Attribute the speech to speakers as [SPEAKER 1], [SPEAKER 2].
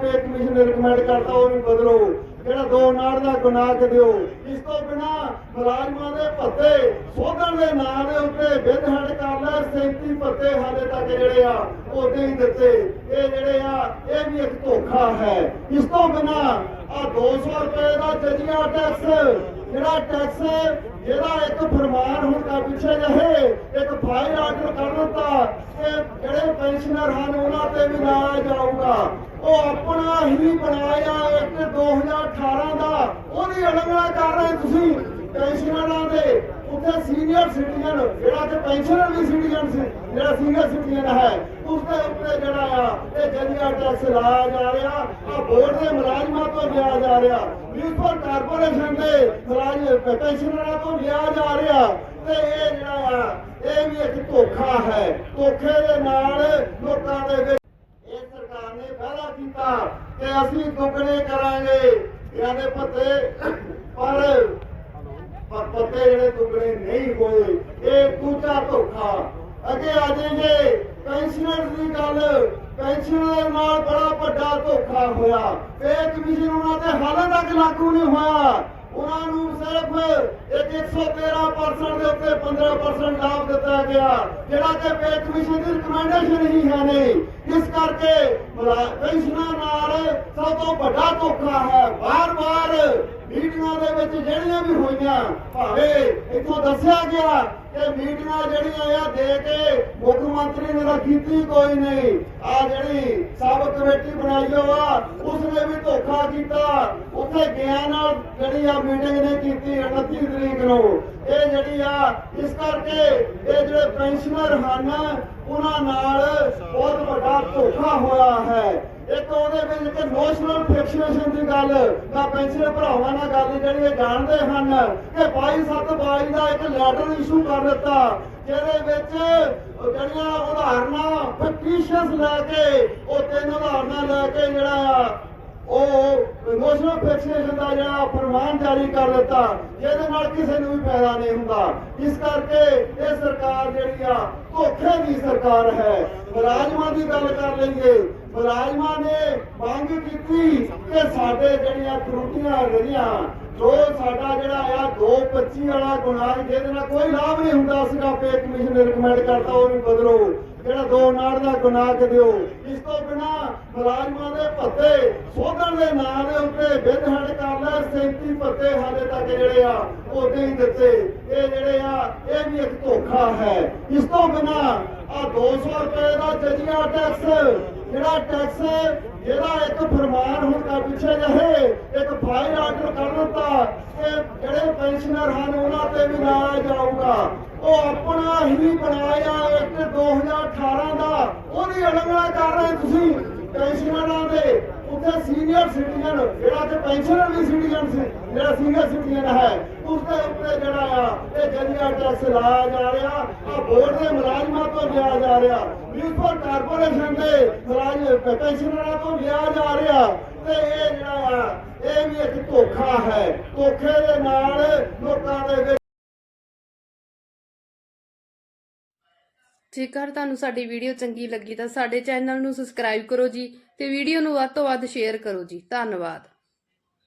[SPEAKER 1] Pay commission ਨੇ recommend ਕਰਤਾ, ਉਹ ਵੀ ਬਦਲੋ। ਜਿਹੜਾ ਦੋ ਨਾੜ ਦਾ ਗੁਨਾਹ ਦਿਓ ਇਸ ਤੋਂ ਬਿਨਾ ਮੁਲਾਜ਼ਮਾਂ ਦੇ ਭੱਤੇ ਸੋਧਣ ਦੇ ਨਾਂ ਦੇ ਉੱਤੇ ਵਿਧ ਕਰ ਲੈ 37 ਭੱਤੇ ਹਾਲੇ ਤੱਕ ਜਿਹੜੇ ਆ, ਉਹ ਨਹੀਂ ਦਿੱਤੇ। ਇਹ ਜਿਹੜੇ ਆ, ਇਹ ਵੀ ਇੱਕ ਧੋਖਾ ਹੈ। ਇਸ ਤੋਂ ਬਿਨਾ ਆ 200 ਰੁਪਏ ਦਾ ਜਜੀਆ ਟੈਕਸ ਜਿਹੜਾ ਟੈਕਸ ਜਿਹੜਾ ਇੱਕ ਫਰਮਾਨ ਹੁਣ ਕਾ ਪਿੱਛੇ ਰਹੇ ਇੱਕ ਫਾਈਲ ਆਰਡਰ ਕਰ ਦਿੱਤਾ ਕਿ ਜਿਹੜੇ ਪੈਨਸ਼ਨਰ ਹਨ ਉਹਨਾਂ ਤੇ ਵੀ ਲਾਇਆ ਜਾਊਗਾ ਉਹ ਆਪਣਾ ਹੀ ਬਣਾਇਆ ਇੱਕ 2018 ਦਾ। ਉਹਦੀ ਉਲੰਘਣਾ ਕਰ ਰਹੇ ਤੁਸੀਂ ਪੈਨਸ਼ਨਰਾਂ ਦੇ। ਉੱਥੇ ਸੀਨੀਅਰ ਸਿਟੀਜ਼ਨ ਜਿਹੜਾ ਕਿ ਪੈਨਸ਼ਨਰ ਵੀ ਸਿਟੀਜ਼ਨ ਸੀ, ਜਿਹੜਾ ਸੀਨੀਅਰ ਸਿਟੀਜ਼ਨ ਹੈ, ਉਸ ਦੇ ਉੱਤੇ ਜਿਹੜਾ ਆ, ਇਹ ਜਲੀਆ ਟੈਕਸ ਲਾਇਆ ਜਾ ਰਿਹਾ। ਆ ਬੋਰਡ ਦੇ ਮੁਲਾਜ਼ਮਾਂ ਤੋਂ ਲਿਆ ਜਾ ਰਿਹਾ। ਮਿਊਨਿਸਪਲ ਕਾਰਪੋਰੇਸ਼ਨ ਦੇ ਮੁਲਾਜ਼ਮ, ਪੈਨਸ਼ਨਰਾਂ ਤੋਂ ਲਿਆ ਜਾ ਰਿਹਾ। ਤੇ ਇਹ ਜਿਹੜਾ ਆ, ਇਹ ਵੀ ਇੱਕ ਧੋਖਾ ਹੈ। ਧੋਖੇ ਦੇ ਨਾਲ ਲੋਕਾਂ ਦੇ ਵਿੱਚ ਇਹ ਸਰਕਾਰ ਨੇ ਵਾਅਦਾ ਅਸੀਂ ਦੁੱਗਣੇ ਕਰਾਂਗੇ। ਇਹਨਾਂ ਦੇ ਪੱਤੇ, ਪਰ ਪਰ ਪੱਤੇ ਜਿਹੜੇ ਦੁੱਗਣੇ ਨਹੀਂ ਹੋਏ, ਇਹ ਦੂਜਾ ਧੋਖਾ। ਅੱਗੇ ਆ ਜਾਈਏ ਪੈਨਸ਼ਨਰ ਦੀ ਗੱਲ ਪੈਨਸ਼ਨਰ ਨਾਲ ਬੜਾ ਵੱਡਾ ਧੋਖਾ ਹੋਇਆ। ਇਹ ਕਮਿਸ਼ਨ ਉਹਨਾਂ ਤੇ ਹਾਲੇ ਤੱਕ ਲਾਗੂ ਨਹੀਂ ਹੋਇਆ ਉਹਨਾਂ ਨੂੰ ਸਿਰਫ ਇੱਕ 113% ਦੇ ਉੱਤੇ 15% ਲਾਭ ਦਿੱਤਾ ਗਿਆ, ਜਿਹੜਾ ਕਿ ਪੇ ਕਮਿਸ਼ਨ ਦੀ ਰਿਕਮੈਂਡੇਸ਼ਨ ਹੀ ਹੈ ਨਹੀਂ। ਇਸ ਕਰਕੇ ਪੈਨਸ਼ਨਾਂ ਨਾਲ ਸਭ ਤੋਂ ਵੱਡਾ ਧੋਖਾ ਹੈ। ਮੀਟਿੰਗਾਂ ਦੇ ਵਿੱਚ ਜਿਹੜੀਆਂ ਵੀ ਹੋਈਆਂ, ਭਾਵੇਂ ਇੱਥੋਂ ਦੱਸਿਆ ਗਿਆ ਕਿ ਮੀਟਿੰਗਾਂ ਜਿਹੜੀਆਂ ਆ ਦੇ ਕੇ ਮੁੱਖ ਮੰਤਰੀ ਨੇ ਤਾਂ ਕੀਤੀ ਕੋਈ ਨਹੀਂ। ਆ ਜਿਹੜੀ ਸਬ ਕਮੇਟੀ ਬਣਾਈ ਹੋ ਉਸਨੇ ਵੀ ਧੋਖਾ ਕੀਤਾ। ਉੱਥੇ ਗਿਆ ਨਾਲ ਜਿਹੜੀ ਆ ਮੀਟਿੰਗ ਨੇ ਕੀਤੀ 29 ਤਰੀਕ ਨੂੰ। ਇਹ ਜਿਹੜੀ ਆ, ਇਸ ਕਰਕੇ ਇਹ ਪੈਨਸ਼ਨਰ ਹਨ ਉਹਨਾਂ ਨਾਲ ਬਹੁਤ ਵੱਡਾ ਧੋਖਾ ਹੋਇਆ ਹੈ। ਇੱਕ ਉਹਦੇ ਵਿੱਚ ਇੱਕ ਨੋਸ਼ਨਲ ਫਿਕਸੇਸ਼ਨ ਦੀ ਗੱਲ ਦਾ ਪੈਨਸ਼ਨ ਭਰਾਵਾਂ ਨਾਲ ਗੱਲ ਜਿਹੜੀ ਇਹ ਜਾਣਦੇ ਹਨ ਕਿ 22/7/22 ਦਾ ਇੱਕ ਲੈਟਰ ਇਸ਼ੂ ਕਰ ਦਿੱਤਾ, ਜਿਹਦੇ ਵਿੱਚ ਜਿਹੜੀਆਂ ਉਦਾਹਰਨਾਂ ਫਿਕਟੀਸ਼ੀਅਸ ਲੈ ਕੇ, ਉਹ ਤਿੰਨ ਉਦਾਹਰਨਾਂ ਲੈ ਕੇ ਜਿਹੜਾ ਆ ਉਹ ਇਮੋਸ਼ਨਲ ਫਿਕਸੇਸ਼ਨ ਦਾ ਜਿਹੜਾ ਫਰਮਾਨ ਜਾਰੀ ਕਰ ਦਿੱਤਾ, ਜਿਹਦੇ ਨਾਲ ਕਿਸੇ ਨੂੰ ਵੀ ਫਾਇਦਾ ਨਹੀਂ ਹੁੰਦਾ। ਇਸ ਕਰਕੇ ਇਹ ਸਰਕਾਰ ਜਿਹੜੀ ਆ, ਧੋਖੇ ਦੀ ਸਰਕਾਰ ਹੈ। ਮੁਲਾਜ਼ਮਾਂ ਦੀ ਗੱਲ ਕਰ ਲਈਏ, ਮੁਲਾਜ਼ਮਾਂ ਨੇ ਮੰਗ ਕੀਤੀ ਕਿ ਸਾਡੇ ਜਿਹੜੀਆਂ ਤਰੁੱਟੀਆਂ ਰਹੀਆਂ, ਜੋ ਸਾਡਾ ਜਿਹੜਾ ਆ 225 ਵਾਲਾ ਗੁਨਾਹ, ਜਿਹਦੇ ਨਾਲ ਕੋਈ ਲਾਭ ਨਹੀਂ ਹੁੰਦਾ ਸੀਗਾ ਪੇ ਕਮਿਸ਼ਨ ਨੇ ਰეკਮੈਂਡ ਕਰਤਾ, ਉਹ ਵੀ ਬਦਲੋ। ਜਿਹੜਾ ਦੋ ਨਾੜ ਦਾ ਗੁਨਾਹ ਦਿਓ ਇਸ ਤੋਂ ਬਿਨਾ ਮੁਲਾਜ਼ਮਾਂ ਦੇ ਭੱਤੇ, ਸੋਧਣ ਦੇ ਨਾਂ ਦੇ ਉੱਤੇ ਵਿਧ ਕਰ ਲੈ 37 ਭੱਤੇ ਹਾਲੇ ਤੱਕ ਜਿਹੜੇ ਆ, ਉਹ ਨਹੀਂ ਦਿੱਤੇ। ਇਹ ਜਿਹੜੇ ਆ, ਇਹ ਵੀ ਇੱਕ ਧੋਖਾ ਹੈ। ਇਸ ਤੋਂ ਬਿਨਾ ਆ 200 ਰੁਪਏ ਦਾ ਜਜੀਆ ਟੈਕਸ, ਜਿਹੜਾ ਟੈਕਸ ਜਿਹੜਾ ਇੱਕ ਫਰਮਾਨ ਹੁਣ ਕਾ ਪਿੱਛੇ ਜਹੇ ਇੱਕ ਫਾਈਲ ਆਰਡਰ ਕਰ ਦਿੱਤਾ ਕਿ ਜਿਹੜੇ ਪੈਨਸ਼ਨਰ ਹਨ, ਉਹਨਾਂ ਤੇ ਵੀ ਲਾਇਆ ਜਾਊਗਾ ਉਹ ਆਪਣਾ ਹੀ ਬਣਾਇਆ ਇੱਕ 2018 ਦਾ, ਉਹਦੀ ਉਲੰਘਣਾ ਕਰ ਰਹੇ ਤੁਸੀਂ। ਪੈਨਸ਼ਨਰਾਂ ਦੇ, ਉੱਥੇ ਸੀਨੀਅਰ ਸਿਟੀਜ਼ਨ ਜਿਹੜਾ ਕਿ ਪੈਨਸ਼ਨਰ ਵੀ ਸਿਟੀਜ਼ਨ ਸੀ ਜਿਹੜਾ ਸੀਨੀਅਰ ਸਿਟੀਜ਼ਨ ਹੈ, ਉਸ ਦੇ ਉੱਤੇ ਜਿਹੜਾ ਆ, ਇਹ ਜਲੀਆ ਟੈਕਸ ਲਾਇਆ ਜਾ ਰਿਹਾ, ਆ ਬੋਰਡ ਦੇ ਮੁਲਾਜ਼ਮਾਂ ਤੋਂ ਲਿਆ ਜਾ ਰਿਹਾ ਮਿਊਨਿਸਪਲ ਕਾਰਪੋਰੇਸ਼ਨ ਦੇ ਮੁਲਾਜ਼ਮ, ਪੈਨਸ਼ਨਰਾਂ ਤੋਂ ਲਿਆ ਜਾ ਰਿਹਾ, ਤੇ ਇਹ ਜਿਹੜਾ ਆ, ਇਹ ਵੀ ਇੱਕ ਧੋਖਾ ਹੈ, ਧੋਖੇ ਦੇ ਨਾਲ ਲੋਕਾਂ ਦੇ
[SPEAKER 2] ਜੇਕਰ ਤੁਹਾਨੂੰ ਸਾਡੀ ਵੀਡੀਓ ਚੰਗੀ ਲੱਗੀ ਤਾਂ ਸਾਡੇ ਚੈਨਲ ਨੂੰ ਸਬਸਕ੍ਰਾਈਬ ਕਰੋ ਜੀ ਤੇ ਵੀਡੀਓ ਨੂੰ ਵੱਧ ਤੋਂ ਵੱਧ ਸ਼ੇਅਰ ਕਰੋ ਜੀ। ਧੰਨਵਾਦ।